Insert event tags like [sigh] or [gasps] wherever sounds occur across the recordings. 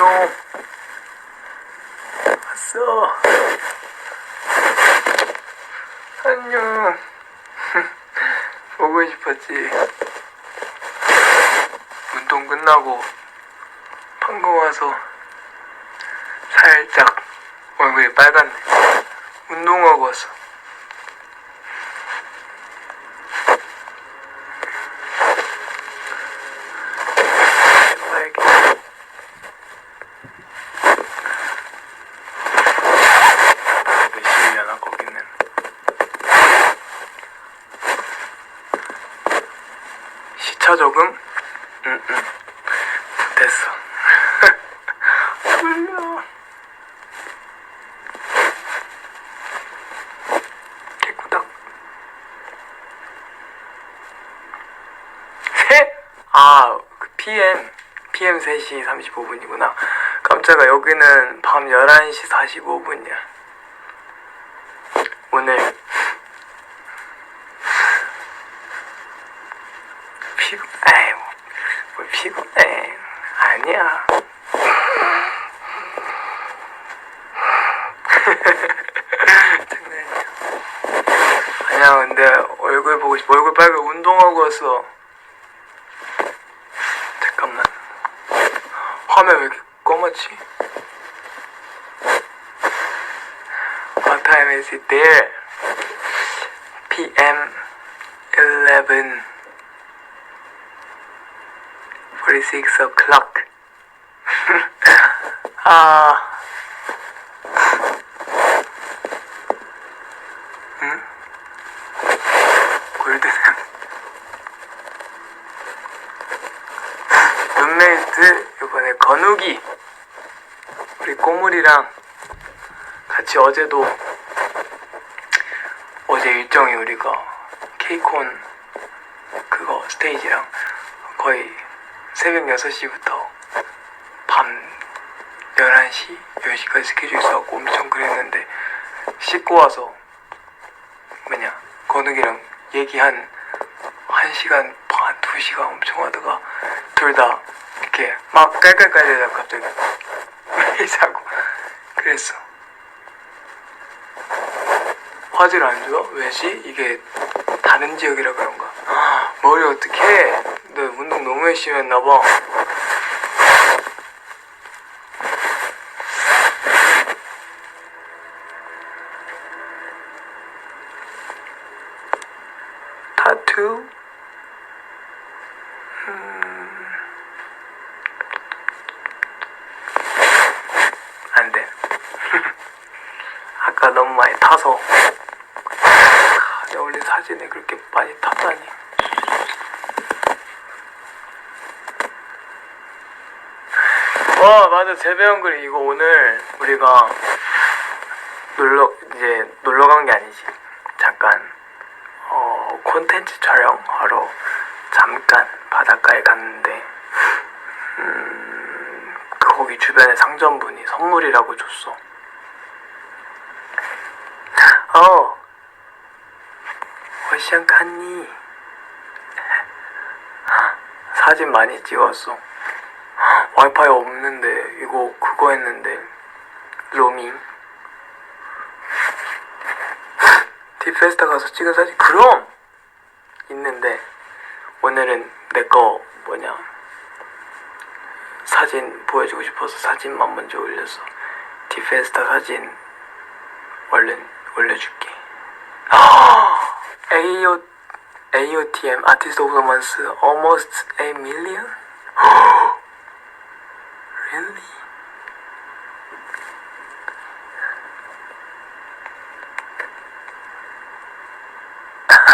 안녕. 왔어. 안녕. [laughs] 보고 싶었지. 운동 끝나고 방금 와서 살짝 얼굴이 빨갛네. 운동하고 왔어. 빨개. 열심히 하나 거기는. 시차 적응? 응, 응. 됐어. 졸려. 개구닥. 셋! 아, 그 PM. PM 3시 35분이구나. 깜짝아, 여기는 밤 11시 45분이야. 오늘 피곤, 에이, 뭐, 뭘 피곤해. 아니야. 장난이야. 아니야, 근데 얼굴 보고 싶어. 얼굴 빨개 운동하고 왔어. 잠깐만. 화면 왜 이렇게 검었지? What time is it there? PM 11 46 o'clock. 아. 응? 골드샘. 룸메이트 이번에 건욱이 우리 꼬물이랑 어제도 어제 일정이 우리가 케이콘 그거 스테이지랑 거의 새벽 6시부터 밤 11시, 10시까지 스케줄 있어갖고 엄청 그랬는데 씻고 와서 뭐냐 건욱이랑 얘기 한 1시간 반, 2시간 엄청 하다가 둘 다 이렇게 막 깔깔깔대다가 갑자기 [laughs] 자고 그랬어 화질 안 좋아? 왜지? 이게 다른 지역이라 그런가? 머리 어떡해? 너 운동 너무 열심히 했나봐 타투? 안 돼. [laughs] 아까 너무 많이 타서. 올린 사진에 그렇게 많이 탔다니. 와, 맞아. 재배운 그림. 이거 오늘 우리가 놀러, 이제 놀러 간 게 아니지. 잠깐, 어, 콘텐츠 촬영하러 잠깐 바닷가에 갔는데, 음, 거기 주변에 상점분이 선물이라고 줬어. 어, 시작하니? 사진 많이 찍었어. 와이파이 없는데 이거 그거 했는데 로밍. 디페스타 가서 찍은 사진 그럼 있는데 오늘은 내 거 뭐냐 사진 보여주고 싶어서 사진만 먼저 올렸어. 디페스타 사진 얼른 올려줄게. AO, AOTM Artist of the Month almost a million? [gasps] really? [laughs]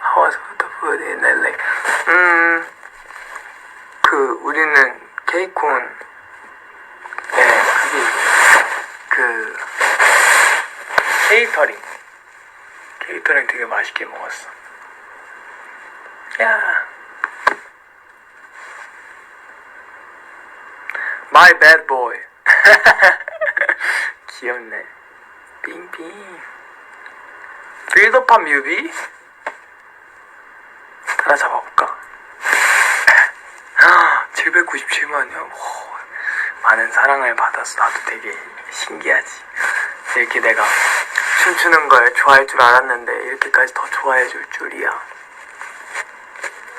How was the food in LA? 음, 그 우리는 케이콘 네, 그게 그 케이터링. 케이터링 되게 맛있게 먹었어. 야. My bad boy. [laughs] 귀엽네. 빙빙. 빌드업한 뮤비? 하나 잡아볼까? [laughs] 잠시만요. 호, 많은 사랑을 받아서 나도 되게 신기하지. 이렇게 내가 춤추는 걸 좋아할 줄 알았는데 이렇게까지 더 좋아해 줄 줄이야.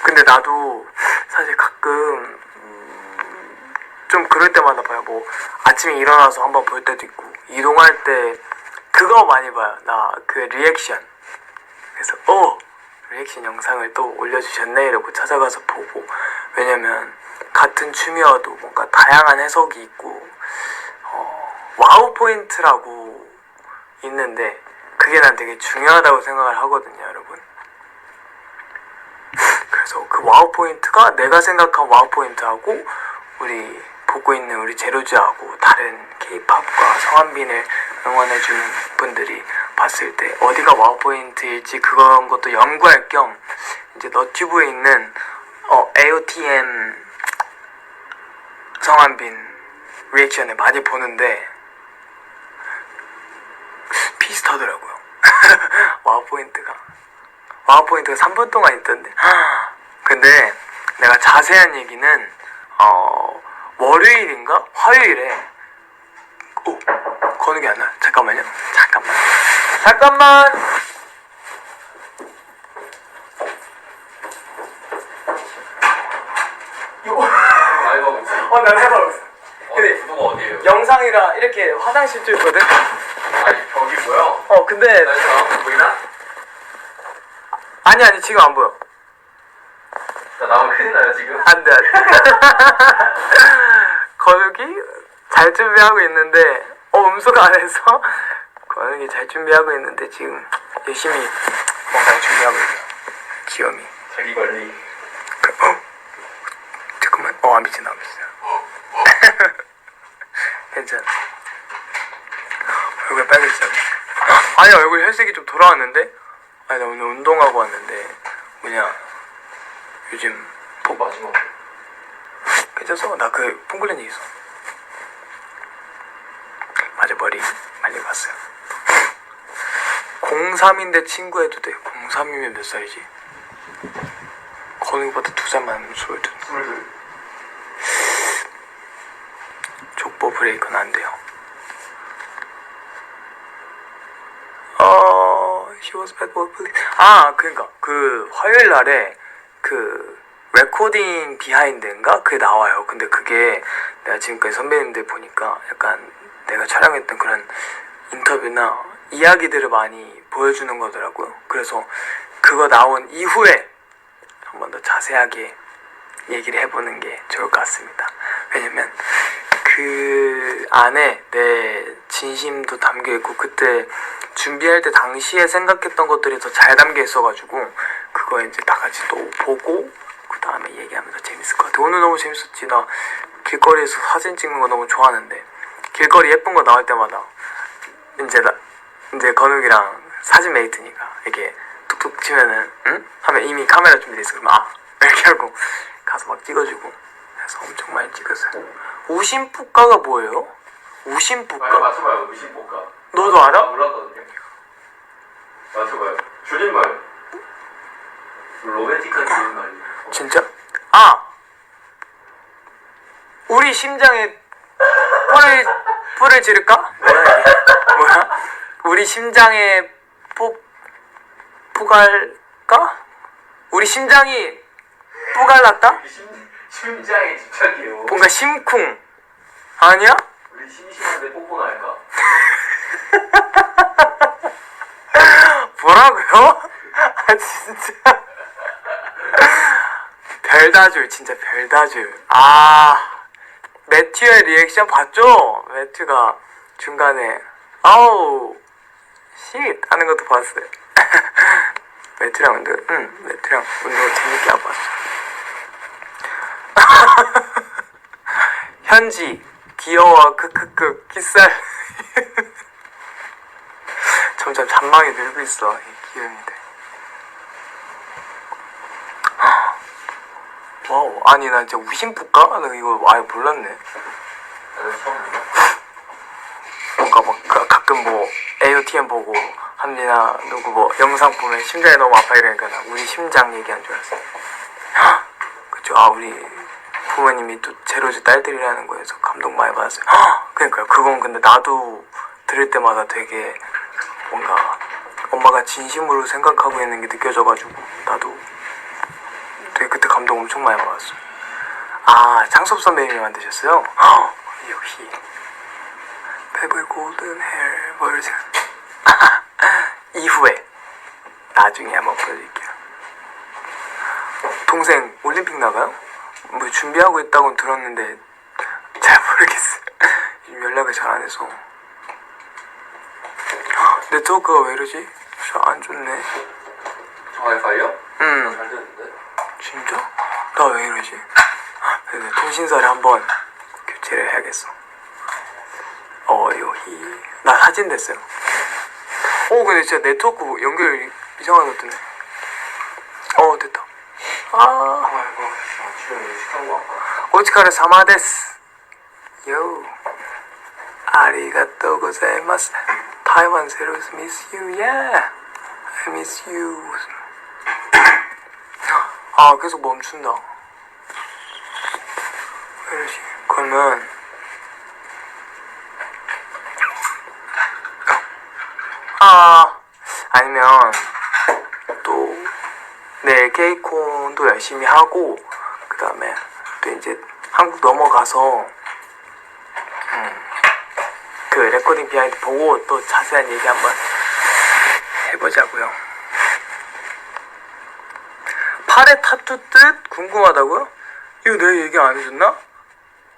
근데 나도 사실 가끔 음, 좀 그럴 때마다 봐요. 뭐 아침에 일어나서 한번 볼 때도 있고 이동할 때 그거 많이 봐요. 나 그 리액션. 그래서 어 리액션 영상을 또 올려주셨네 이러고 찾아가서 보고 왜냐면 같은 춤이어도 뭔가 다양한 해석이 있고 어, 와우 포인트라고 있는데 그게 난 되게 중요하다고 생각을 하거든요 여러분. 그래서 그 와우 포인트가 내가 생각한 와우 포인트하고 우리 보고 있는 우리 제로즈하고 다른 케이팝과 성한빈을 응원해주는 분들이 봤을 때 어디가 와우 포인트일지 그런 것도 연구할 겸 이제 너튜브에 있는 어, AOTM 성한빈 리액션을 많이 보는데 비슷하더라고요. [laughs] 와우 포인트가 와우 포인트가 3분 동안 있던데. [gasps] 근데 내가 자세한 얘기는 어 월요일인가 화요일에 오 거는 게안 나. 잠깐만요. 잠깐만. 잠깐만. 이거 라이브 하고 있어. 어, 난 해봐고 있어. 어, 근데 어디에요? 영상이라 이렇게 화장실 쪽 있거든. 벽이 뭐야? 어, 근데 나 지금 보이나? 아니 아니 지금 안 보여. 나 나오면 큰일 나요 지금. 안 돼, 안 돼. [laughs] 거북이 잘 준비하고 있는데, 어, 음소거 안 해서? [laughs] 거북이 잘 준비하고 있는데, 지금 열심히 뭔가 준비하고 있어요. 귀염이. 자기 관리. 그, 어? 잠깐만. 어, 안 미친, 안 미친. 괜찮아. 얼굴 빨개지잖아. 아니, 얼굴 혈색이 좀 돌아왔는데? 아니, 나 오늘 운동하고 왔는데, 뭐냐. 요즘 또 마지막. 괜찮어? 나그 뽕글렌이 있어. 맞아 머리 말리고 왔어요. 03인데 친구 해도 돼. 03이면 몇 살이지? 건우보다 두살 스물둘. 스물둘. 족보 브레이크는 안 돼요. 어, was bad boy police. 아, 그러니까 그 화요일 날에 그 레코딩 비하인드인가 그게 나와요. 근데 그게 내가 지금까지 선배님들 보니까 약간 내가 촬영했던 그런 인터뷰나 이야기들을 많이 보여주는 거더라고요. 그래서 그거 나온 이후에 한 번 더 자세하게 얘기를 해보는 게 좋을 것 같습니다. 왜냐면 그 안에 내 진심도 담겨 있고 그때 준비할 때 당시에 생각했던 것들이 더 잘 담겨 있어가지고 그거 이제 다 같이 또 보고 그 다음에 얘기하면 더 재밌을 것 같아. 오늘 너무 재밌었지. 나 길거리에서 사진 찍는 거 너무 좋아하는데 길거리 예쁜 거 나올 때마다 이제 나 이제 건욱이랑 사진 메이트니까 이렇게 툭툭 치면은 응? 하면 이미 카메라 준비돼 있어. 그러면 아 [laughs] 이렇게 하고 가서 막 찍어주고 해서 엄청 많이 찍었어요. 우심뿌까가 뭐예요? 우심뿌까? 맞춰봐요. 의심볼까? 너도 나 알아? 몰랐거든요. 맞춰봐요. 줄임말. 로맨틱한 줄임말이. 진짜? 아! 우리 심장에 뿔을, 뿔을 지를까? 뭐야 이게? 뭐야? 우리 심장에 뽀, 뿌갈까? 우리 심장이? 심 심장에 집착해요. 뭔가 심쿵 아니야? 심심한데 뽀뽀 나 할까? 뭐라고요? [laughs] 아 진짜 [laughs] 별다줄 진짜 별다줄 아 매튜의 리액션 봤죠? 매튜가 중간에 아우 쉿 하는 것도 봤어요 [laughs] 매튜랑 운동 응 매튜랑 운동 재밌게 하고 왔어 현지 귀여워. 크크크. 키살 [laughs] 점점 잔망이 늘고 있어 이 기운이들. 와우. 아니 나 진짜 우심뿌까? 나 이거 아예 몰랐네. 뭔가 막 가- 가끔 뭐 AOTM 보고 한리나 누구 뭐 영상 보면 심장이 너무 아파 이러니까 나 우리 심장 얘기한 줄 알았어. 그쵸? 아 우리 부모님이 또 제로즈 딸들이라는 거에서 감동 많이 받았어요. 헉! 그러니까요. 그건 근데 나도 들을 때마다 되게 뭔가 엄마가 진심으로 생각하고 있는 게 느껴져가지고 나도 되게 그때 감동 엄청 많이 받았어요. 아 장섭 선배님이 만드셨어요? 헉! 역시 페블 골든 헤어 버전 이후에 나중에 한번 보여드릴게요. 동생 올림픽 나가요? 뭐 준비하고 있다고 들었는데 잘 모르겠어요. [laughs] 연락을 잘 안 해서. [gasps] 네트워크가 왜 이러지? 잘안 좋네. 저 와이파이요? 음, 잘 되는데? 진짜? 나 왜 이러지? [gasps] 근데 통신사를 한번 교체를 해야겠어. 어요히. 나 사진 됐어요. 오, 근데 진짜 네트워크 연결 이상한 것 같네. 어, 됐다. 아. 아이고 아침에 식한 거 아까 お疲れ様です。よ。ありがとうございます。台湾セロス miss you. Yeah. I miss you. 아, 계속 멈춘다. 왜 이러지? 그러면 아, 아니면 또 네, 케이콘도 열심히 하고 그 다음에 또 이제 한국 넘어가서 음, 그 레코딩 비하인드 보고 또 자세한 얘기 한번 해보자고요. 팔에 타투 뜻 궁금하다고요? 이거 내가 얘기 안 해줬나?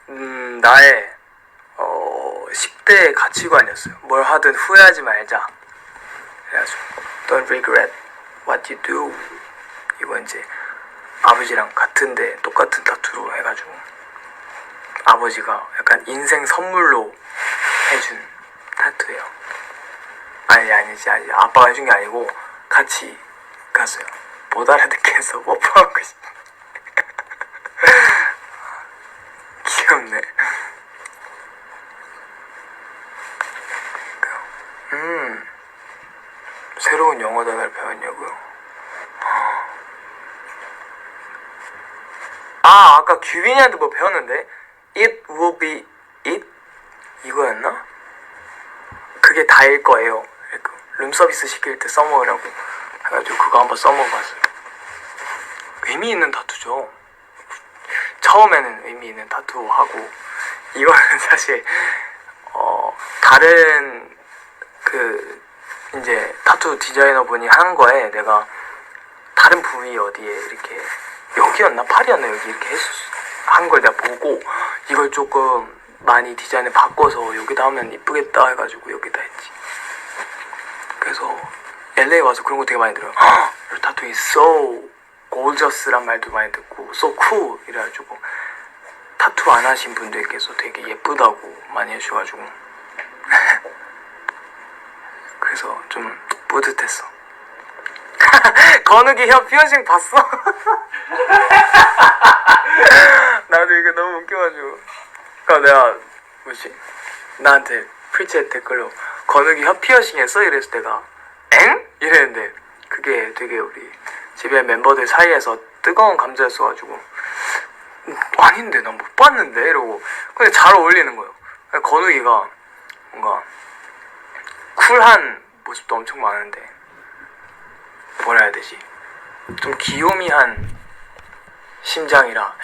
음, 나의 어, 10대 가치관이었어요. 뭘 하든 후회하지 말자. 그래가지고 Don't regret what you do. 이거 이제 아버지랑 같은데 똑같은 타투로 해가지고 아버지가 약간 인생 선물로 해준 타투예요. 아니 아니지 아니 아빠가 해준 게 아니고 같이 갔어요. 못 알아듣게 해서 뽀뽀한 거지. 귀엽네. 음 새로운 영어 단어를 배웠냐고요? 아 아까 규빈이한테 뭐 배웠는데 It will be it 이거였나? 그게 다일 거예요. 룸서비스 시킬 때 써먹으라고 해가지고 그거 한번 써먹어봤어요. 의미 있는 타투죠. 처음에는 의미 있는 타투 하고 이거는 [laughs] 사실 어 다른 그 이제 타투 디자이너 분이 한 거에 내가 다른 부위 어디에 이렇게 여기였나 팔이었나 여기 이렇게 한 걸 내가 보고 이걸 조금 많이 디자인을 바꿔서 여기다 하면 이쁘겠다 해가지고 여기다 했지. 그래서 LA 와서 그런 거 되게 많이 들어요. 이 타투 is so gorgeous란 말도 많이 듣고 so cool 이래가지고 타투 안 하신 분들께서 되게 예쁘다고 많이 해주셔가지고 [laughs] 그래서 좀 뿌듯했어. [laughs] 건욱이 형 피어싱 봤어? [laughs] 나도 이거 너무 웃겨가지고. 그니까 내가, 뭐지? 나한테 프리챗 댓글로, 건욱이 혀 피어싱 했어? 이래서 내가, 엥? 이랬는데, 그게 되게 우리 집에 멤버들 사이에서 뜨거운 감자였어가지고, 음, 아닌데, 난 못 봤는데? 이러고. 근데 잘 어울리는 거예요. 건욱이가 뭔가, 쿨한 모습도 엄청 많은데, 뭐라 해야 되지? 좀 귀요미한 심장이라